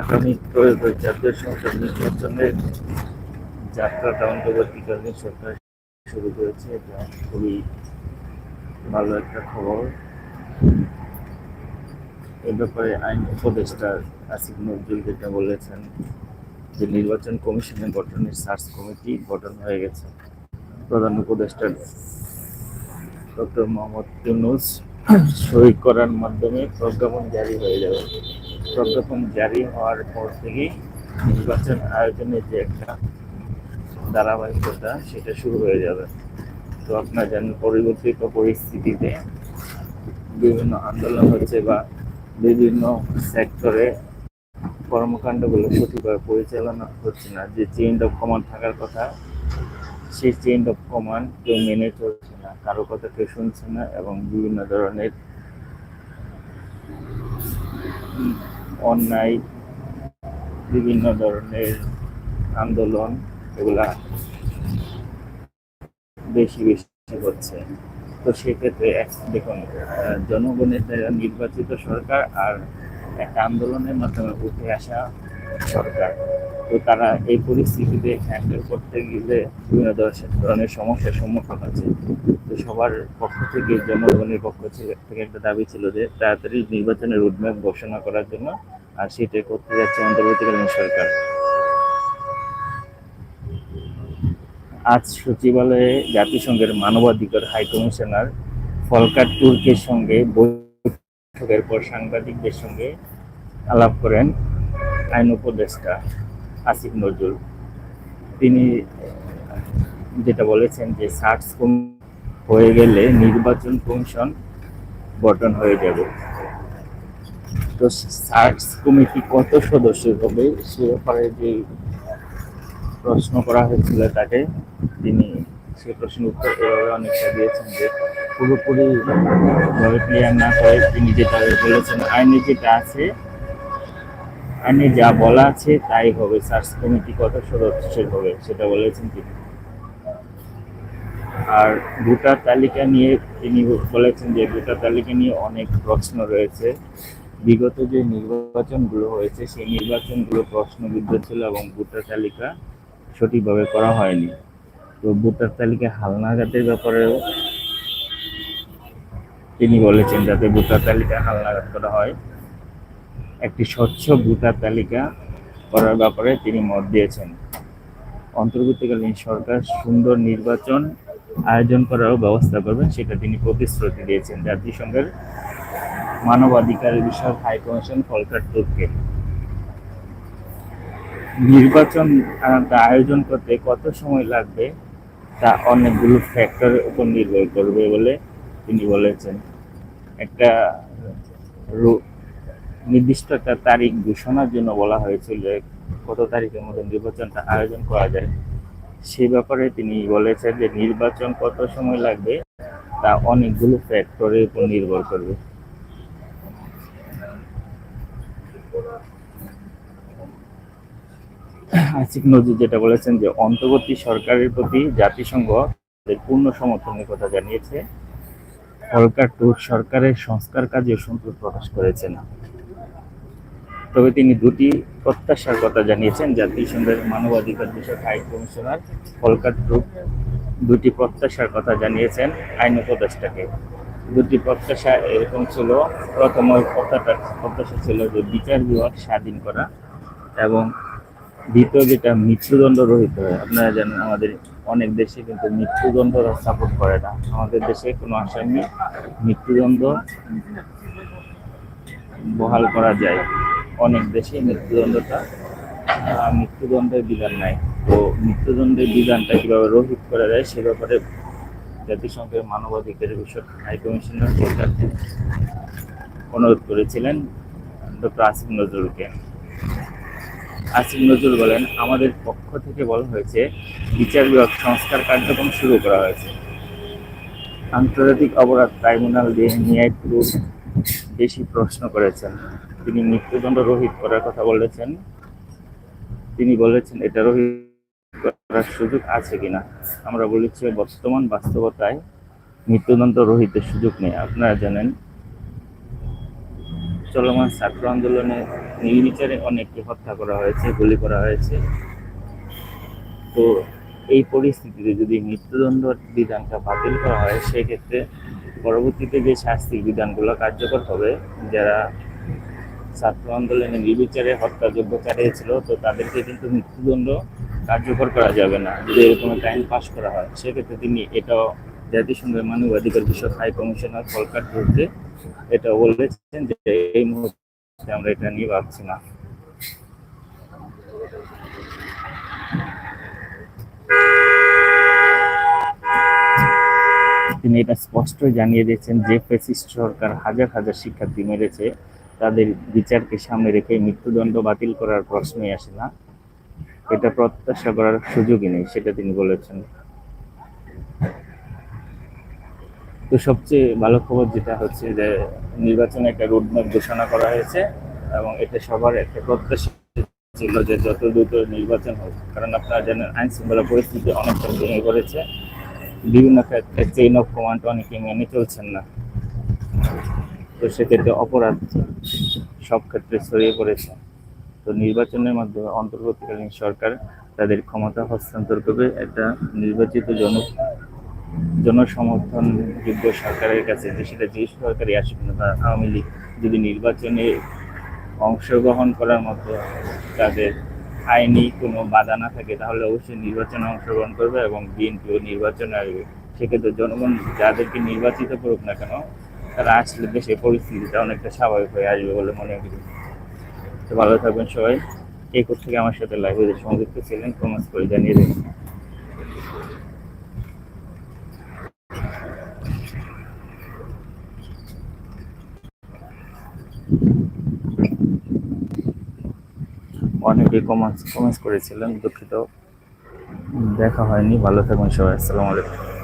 আগামী ত্রয়োদশ জাতীয় সংসদ নির্বাচনের যাত্রাটা অন্তর্বর্তীকালীন সরকার শুরু করেছে এটা খুবই ভালো একটা খবর। এ ব্যাপারে আইন উপদেষ্টা আসিফ নজরুল যেটা বলেছেন যে নির্বাচন কমিশনের গঠনের সার্চ কমিটি গঠন হয়ে গেছে। প্রধান উপদেষ্টা ডক্টর মোহাম্মদ ইউনুস সই করার মাধ্যমে প্রজ্ঞাপন জারি হয়ে যাবে। প্রজ্ঞাপন জারি হওয়ার পর থেকেই নির্বাচন আয়োজনের যে একটা ধারাবাহিকতা, সেটা শুরু হয়ে যাবে। তো আপনারা জানেন, পরিবর্তিত পরিস্থিতিতে বিভিন্ন আন্দোলন হচ্ছে বা বিভিন্ন সেক্টরে কর্মকাণ্ডগুলো সঠিকভাবে পরিচালনা হচ্ছে না। যে চেইন অফ কমান্ড থাকার কথা, সেই চেইন অফ কমান্ড কেউ মেনে চলছে না, কারও কথা কেউ শুনছে না এবং বিভিন্ন ধরনের অন্যায়, বিভিন্ন ধরনের আন্দোলন, এগুলা বেশি বেশি হচ্ছে। তো সেক্ষেত্রে দেখুন জনগণের নির্বাচিত সরকার আর একটা আন্দোলনের মাধ্যমে উঠে আসা সরকার। তো তারা এই পরিস্থিতিতে হ্যান্ডেল করতে গেলে বিভিন্ন ধর- ধরনের সমস্যার সম্মুখীন হচ্ছে। তো সবার পক্ষ থেকে, জনগণের পক্ষ থেকে- একটা দাবি ছিল যে তাড়াতাড়ি নির্বাচনের রোডম্যাপ ঘোষণা করার জন্য আর সেটা করতে যাচ্ছে অন্তর্বর্তীকালীন সরকার। আজ সচিবালয়ে জাতিসংঘের মানবাধিকার হাই কমিশনার ফলকার তুর্কের সঙ্গে বৈঠকের পর সাংবাদিকদের সঙ্গে আলাপ করেন আইন উপদেষ্টা। আসিফ নজরুল। তিনি যেটা বলেছেন যে, সার্চ কম হয়ে গেলে নির্বাচন কমিশন গঠন হয়ে যাবে। তো সার্চ কমিটি কত সদস্য হবে সে ব্যাপারে যে প্রশ্ন করা হয়েছিল তাকে, তিনি সে প্রশ্নের উত্তর এভাবে অনেকটা দিয়েছেন যে, পুরোপুরি ক্লিয়ার না করে তিনি যেটা বলেছেন, আইনে যেটা আছে আইনে যা বলা আছে তাই হবে। সার্চ কমিটি কত সদস্যের হবে, সেটা বলেছেন তিনি। আর ভোটার তালিকা নিয়ে তিনি বলেছেন যে ভোটার তালিকা নিয়ে অনেক প্রশ্ন রয়েছে। বিগত যে নির্বাচনগুলো হয়েছে, সেই নির্বাচনগুলো প্রশ্নবিদ্ধ ছিল এবং ভোটার তালিকা সঠিকভাবে করা হয়নি। তো ভোটার তালিকা হালনাগাদের ব্যাপারেও তিনি বলেছেন যাতে ভোটার তালিকা হালনাগাদ করা হয়। একটি স্বচ্ছ ভোটার তালিকা করার ব্যাপারে তিনি মত দিয়েছেন। অন্তর্বর্তীকালীন সরকার সুন্দর নির্বাচন আয়োজন করারও ব্যবস্থা করবেন, সেটা তিনি প্রতিশ্রুতি দিয়েছেন। জাতিসংঘের মানবাধিকার বিষয়ক হাই কমিশন ফলকার তুর্কে নির্বাচন আয়োজন করতে কত সময় লাগবে তা অনেকগুলো ফ্যাক্টরের উপর নির্ভর করবে বলে তিনি বলেছেন। একটা নির্দিষ্ট একটা তারিখ ঘোষণার জন্য বলা হয়েছিল কত তারিখের মধ্যে নির্বাচনটা আয়োজন করা যায়। সে ব্যাপারে তিনি বলেছেন যে নির্বাচন কত সময় লাগবে তা অনেকগুলো ফ্যাক্টরের উপর নির্ভর করবে। আসিফ নজরুল যেটা বলেছেন যে অন্তর্বর্তী সরকারের প্রতি জাতিসংঘ পূর্ণ সমর্থনের কথা জানিয়েছে। সরকার টুর সরকারের সংস্কার কাজে সন্তোষ প্রকাশ করেছেন তবে তিনি দুটি প্রত্যাশার কথা জানিয়েছেন জাতিসংঘের মানবাধিকার বিষয়ক হাই কমিশনার ফলকার টুক দুটি প্রত্যাশার কথা জানিয়েছেন আইন উপদেষ্টাকে। দুটি প্রত্যাশা এরকম ছিল, প্রথম ওই প্রত্যাশা ছিল যে বিচার বিভাগ স্বাধীন করা এবং দ্বিতীয় যেটা মৃত্যুদণ্ড রহিত হয়, আপনারা জানেন আমাদের অনেক দেশে কিন্তু মৃত্যুদণ্ড সাপোর্ট করে না। আমাদের দেশে কোনো আসামি মৃত্যুদণ্ড বহাল করা যায়। অনেক দেশে মৃত্যুদণ্ডটা মৃত্যুদণ্ডের বিধান নাই। তো মৃত্যুদণ্ডের বিধানটা কীভাবে রোহিত করা যায় সে ব্যাপারে জাতিসংঘের মানবাধিকার বিষয়ক হাই কমিশনার অনুরোধ করেছিলেন, ডক্টর আসিফ নজরুলকে। আসিফ নজরুল বলেন, আমাদের পক্ষ থেকে বলা হয়েছে, বিচার বিভাগ সংস্কার কার্যক্রম শুরু করা হয়েছে। আন্তর্জাতিক অপরাধ ট্রাইব্যুনাল দিয়ে নিয়ে একটু বেশি প্রশ্ন করেছেন। তিনি মৃত্যুদণ্ড রহিত করার কথা বলেছেন। তিনি বলেছেন, এটা রহিত করার সুযোগ আছে কিনা? আমরা বলেছি, বর্তমান বাস্তবতায় মৃত্যুদণ্ড রহিতের সুযোগ নেই। আপনারা জানেন, চলমান ছাত্র আন্দোলনে নির্বিচারে অনেককে হত্যা করা হয়েছে, গুলি করা হয়েছে। তো এই পরিস্থিতিতে যদি মৃত্যুদণ্ড বিধানটা বাতিল করা হয়, সেক্ষেত্রে পরবর্তীতে যে শাস্তির বিধানগুলো কার্যকর হবে, যারা ছাত্র আন্দোলনে নির্বিচারে হত্যাযোগ্য চালিয়েছিল, তো তাদেরকে কিন্তু মৃত্যুদণ্ড কার্যকর করা যাবে না। যদি এরকম একটা আইন পাশ করা হয়, সেক্ষেত্রে তিনি এটাও জাতিসংঘের মানবাধিকার বিষয়ক হাই কমিশনার ফলকার ধরতে এটা বলেছেন যে এই মুহূর্তে আমরা এটা নিয়ে ভাবছি না। তিনি এটা স্পষ্ট জানিয়ে দিয়েছেন, যে ফেসিস্ট সরকার হাজার হাজার শিক্ষার্থী মেরেছে তাদের বিচারকে সামনে রেখে মৃত্যুদণ্ড বাতিল করার প্রশ্নই আসে না। এটা প্রত্যাশা করার সুযোগই নেই, সেটা তিনি বলেছেন। তো সবচেয়ে ভালো খবর যেটা হচ্ছে যে, নির্বাচনে একটা রোডম্যাপ ঘোষণা করা হয়েছে এবং এটা সবার একটা প্রত্যাশা ছিল যে যত দ্রুত নির্বাচন হোক, কারণ আপনারা জানেন আইন শৃঙ্খলা পরিস্থিতি অনেকটা ভেঙে পড়েছে। বিভিন্ন ক্ষেত্রে চেইন অফ কমান্ড অনেকে মেনে চলছেন না। তো সেক্ষেত্রে অপরাধ সব ক্ষেত্রে ছড়িয়ে পড়েছে। তো নির্বাচনের মাধ্যমে অন্তর্বর্তীকালীন সরকার তাদের ক্ষমতা হস্তান্তর করবে। একটা নির্বাচিত জন জনসমর্থন যোগ্য সরকারের কাছে সেটা যে সরকারই আসুক না আওয়ামী লীগ যদি নির্বাচনে অংশগ্রহণ করার মতো তাদের আইনি কোনো বাধা না থাকে, তাহলে অবশ্যই নির্বাচনে অংশগ্রহণ করবে এবং বিএনপিও নির্বাচনে আসবে। সেক্ষেত্রে জনগণ যাদেরকে নির্বাচিত করুক না কেন তারা আসলে দেশের পরিস্থিতিটা অনেকটা স্বাভাবিক হয়ে আসবে বলে মনে করি। তো ভালো থাকবেন সবাই। এই কোর্স থেকে আমার সাথে লাইভে সংযুক্ত ছিলেন কমেন্টস করে জানিয়ে দেবেন। অনেকেই কমেন্টস কমেন্টস করেছিলেন, দুঃখিত। দেখা হয়নি। ভালো থাকবেন সবাই। আসসালামু আলাইকুম।